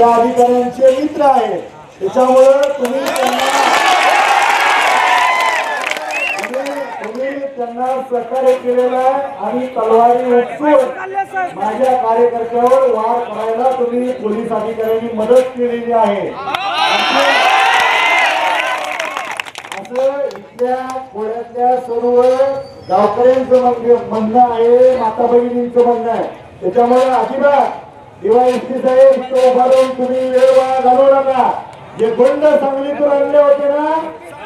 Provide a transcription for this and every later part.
त्या अधिकाऱ्यांचे मित्र आहे त्याच्यामुळं तुम्ही त्यांना तुम्ही- त्यांना सहकार्य केलेलं आहे आणि तलवारी उपसून माझ्या कार्यकर्त्यावर वार करायला तुम्ही पोलीस अधिकाऱ्यांनी मदत केलेली आहे. असं इथल्या खोऱ्यातल्या सर्व गावकऱ्यांचं म्हणणं- म्हणणं आहे माता भगिनींचं म्हणणं आहे. त्याच्यामुळे अजिबात दिवाळी साहेब तो उभा तुम्ही वेळ वाया घालवू नका जे गुंड सांगलीतून आणले होते ना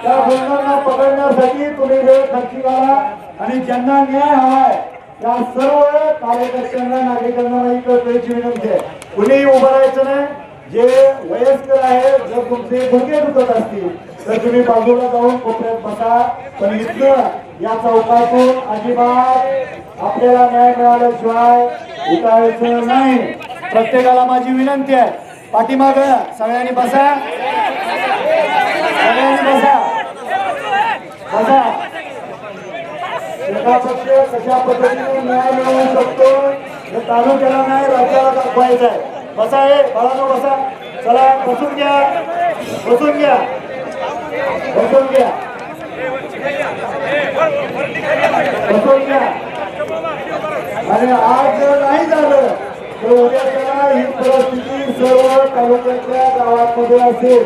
त्या गुंडांना पकडण्यासाठी तुम्ही वेळ खर्ची घाला आणि ज्यांना न्याय हवाय त्या सर्व कार्यकर्त्यांना नागरिकांना नाही कळण्याची विनंती आहे कुणीही उभं राहायचं नाही जे वयस्कर आहेत जर तुमचे गुडघे दुखत असतील तर तुम्ही बाजूला जाऊन कोपऱ्यात बसा पण इथलं या चौकातून अजिबात आपल्याला न्याय मिळाल्याशिवाय उठायचं नाही. प्रत्येकाला माझी विनंती आहे. पाठीमाग सगळ्यांनी बसा. सगळ्यांनी बसा. बसा. एका पक्ष कशा पद्धतीने न्याय मिळवू शकतो. हे तालुक्याला नाही राज्याला दाखवायचं आहे. बसा हे बाळानो बसा. चला बसून घ्या. बसून घ्या. बसून घ्या. बसून घ्या. आणि आज जर नाही झालं तर उद्या ही परिस्थिती सर्व तालुक्यातल्या गावांमध्ये असेल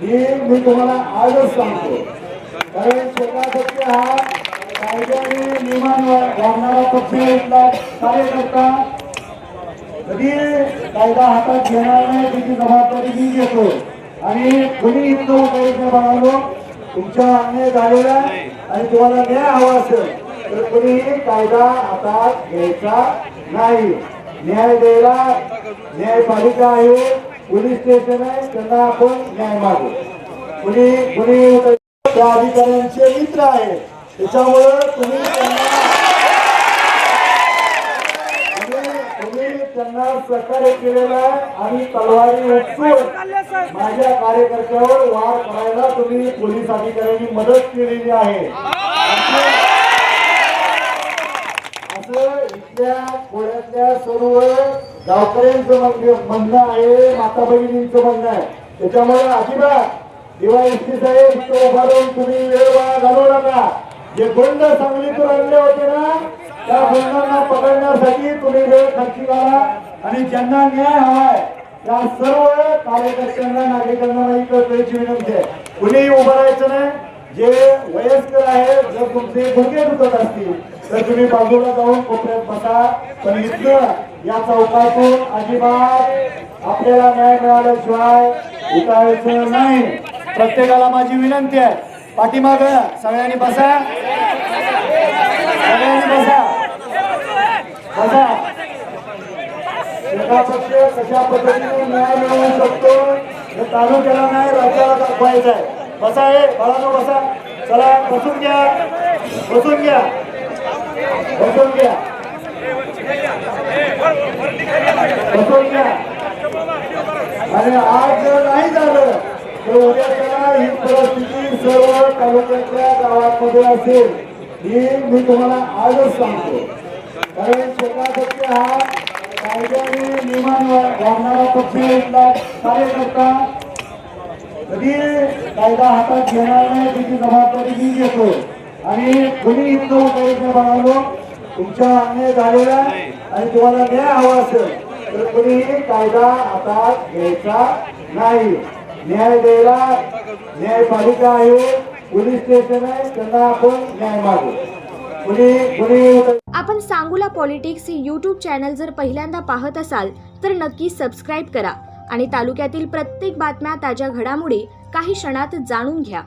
ही मी तुम्हाला आजच सांगतो कारण शेकापक्ष हा कायद्याने नियमांवर वागणारा पक्ष इथला कार्यकर्ता कधी कायदा हातात घेणार नाही त्याची जबाबदारी मी घेतो आणि कुणी इथं उठायचं म्हणालो तुमचा अन्याय झालेला आणि तुम्हाला न्याय हवा असेल तर कुणीही कायदा हातात घ्यायचा नाही न्याय द्यायला न्यायपालिका आहे पोलीस स्टेशन आहे त्यांना आपण न्याय मागू. कुणी कुणी त्या अधिकाऱ्यांचे मित्र आहे त्याच्यामुळं तुम्ही त्यांना तुम्ही केलेला त्यांना आणि तलवारी उपसून माझ्या कार्यकर्त्यावर वार करायला तुम्ही पोलीस अधिकाऱ्यांनी मदत केलेली आहे. असं इथल्या खोऱ्यातल्या सर्व गावकऱ्यांचं म्हणणं- आहे माता भगिनींचं म्हणणं आहे. त्याच्यामुळे अजिबात दिवाळी साहेब तो उभारून तुम्ही वेळ वाया घालवू नका. जे बंड सांगलीतून आणले होते ना त्या बंडांना पकडण्यासाठी तुम्ही वेळ खर्ची घाला आणि ज्यांना न्याय हवाय त्या सर्व कार्यकर्त्यांना नागरिकांना नाही विनंती आहे. कुणीही उभं राहायचं नाही. जे वयस्कर आहेत जर तुमचे गुडघे दुखत असतील तर तुम्ही बाजूला जाऊन कोपऱ्यात बसा. पण इथलं या चौकातून अजिबात आपल्याला न्याय मिळाल्याशिवाय उठायचं नाही. प्रत्येकाला माझी विनंती आहे. पाठीमाग सगळ्यांनी बसा. सगळ्यांनी बसा. बसा. एका पक्ष कशा पद्धतीने न्याय मिळवू शकतो. हे तालुक्याला नाही राज्याला दाखवायचं आहे बसा हे बाळानो बसा. चला बसून घ्या. बसून घ्या. बसून घ्या. बसून घ्या. आणि आज जर नाही झालं तर उद्या त्याला ही परिस्थिती सर्व तालुक्यातल्या गावांमध्ये असेल. ही मी तुम्हाला आजच सांगतो. कारण शेकापक्ष हा कायद्याने नियमांवर वागणारा पक्ष इथला कार्यकर्ता कधी कायदा हातात घेणार नाही त्याची जबाबदारी मी घेतो. आणि कुणी इथं उठायचं म्हणालो तुमच्या अन्याय झालेला आणि तुम्हाला न्याय हवा असेल तर कुणीही कायदा हातात घ्यायचा नाही. न्याय द्यायला न्यायपालिका आहे पोलीस स्टेशन आहे त्यांना आपण न्याय मागू. आपण सांगूला पॉलिटिक्स हे यूट्यूब चॅनल जर पहिल्यांदा पाहत असाल तर नक्की सबस्क्राईब करा. आणि तालुक्यातील प्रत्येक बातम्या ताज्या घडामोडी काही क्षणात जाणून घ्या.